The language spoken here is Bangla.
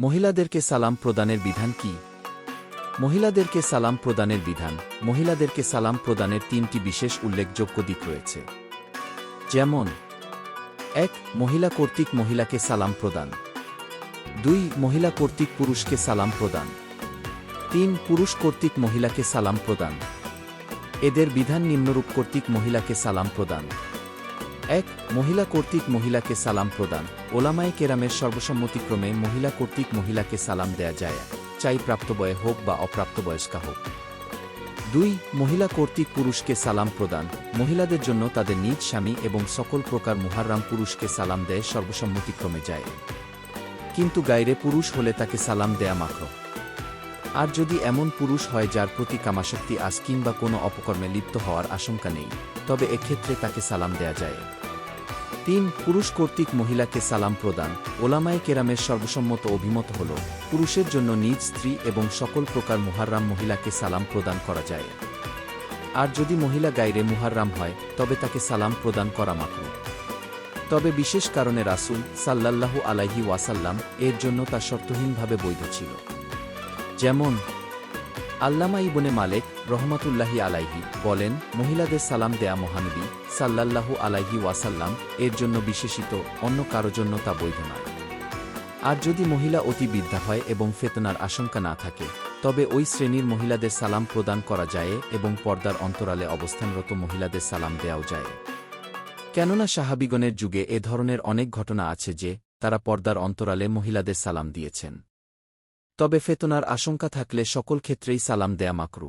মহিলাদেরকে সালাম প্রদানের বিধান কি? মহিলাদেরকে সালাম প্রদানের বিধান। মহিলাদেরকে সালাম প্রদানের তিনটি বিশেষ উল্লেখযোগ্য দিক রয়েছে। যেমন, এক, মহিলা কর্তৃক মহিলাকে সালাম প্রদান। দুই, মহিলা কর্তৃক পুরুষকে সালাম প্রদান। তিন, পুরুষ কর্তৃক মহিলাকে সালাম প্রদান। এদের বিধান নিম্নরূপ কর্তৃক মহিলাকে সালাম প্রদান। এক, মহিলা কর্তৃক মহিলাকে সালাম প্রদান। ওলামায়ে কেরামের সর্বসম্মতিক্রমে মহিলা কর্তৃক মহিলাকে সালাম দেয়া যায়। চাই প্রাপ্তবয়ে হোক বা অপ্রাপ্তবয়স্কা হোক। দুই, মহিলা কর্তৃক পুরুষকে সালাম প্রদান। মহিলাদের জন্য তাদের নিজ স্বামী এবং সকল প্রকার মুহাররাম পুরুষকে সালাম দেয় সর্বসম্মতিক্রমে যায়। কিন্তু গাইরে পুরুষ হলে তাকে সালাম দেয়া মাত্র। আর যদি এমন পুরুষ হয় যার প্রতি কামাশক্তি আজ কিংবা কোনো অপকর্মে লিপ্ত হওয়ার আশঙ্কা নেই, তবে এক্ষেত্রে তাকে সালাম দেয়া যায়। তিন, পুরুষ কর্তৃক মহিলাকে সালাম প্রদান। ওলামায়ে কেরামের সর্বসম্মত অভিমত হল, পুরুষের জন্য নিজ স্ত্রী এবং সকল প্রকার মুহাররাম মহিলাকে সালাম প্রদান করা যায়। আর যদি মহিলা গাইরে মুহাররাম হয়, তবে তাকে সালাম প্রদান করা মাত্র তবে বিশেষ কারণে রাসুল সাল্লাল্লাহু আলাইহি ওয়াসাল্লাম এর জন্য তা শর্তহীনভাবে বৈধ ছিল। যেমন, আল্লামা ইবনে মালেক রহমাতুল্লাহি আলাইহি বলেন, মহিলাদের সালাম দেয়া মহানবী সাল্লাল্লাহু আলাইহি ওয়াসাল্লাম এর জন্য বিশেষিত, অন্য কারও জন্য তা বৈধ নয় আর যদি মহিলা অতি বিদ্যা হয় এবং ফেতনার আশঙ্কা না থাকে, তবে ওই শ্রেণির মহিলাদের সালাম প্রদান করা যায় এবং পর্দার অন্তরালে অবস্থানরত মহিলাদের সালাম দেওয়াও যায়। কেননা সাহাবিগণের যুগে এ ধরনের অনেক ঘটনা আছে যে, তারা পর্দার অন্তরালে মহিলাদের সালাম দিয়েছেন। তবে ফেতনার আশঙ্কা থাকলে সকল ক্ষেত্রেই সালাম দেয়া মাকরু।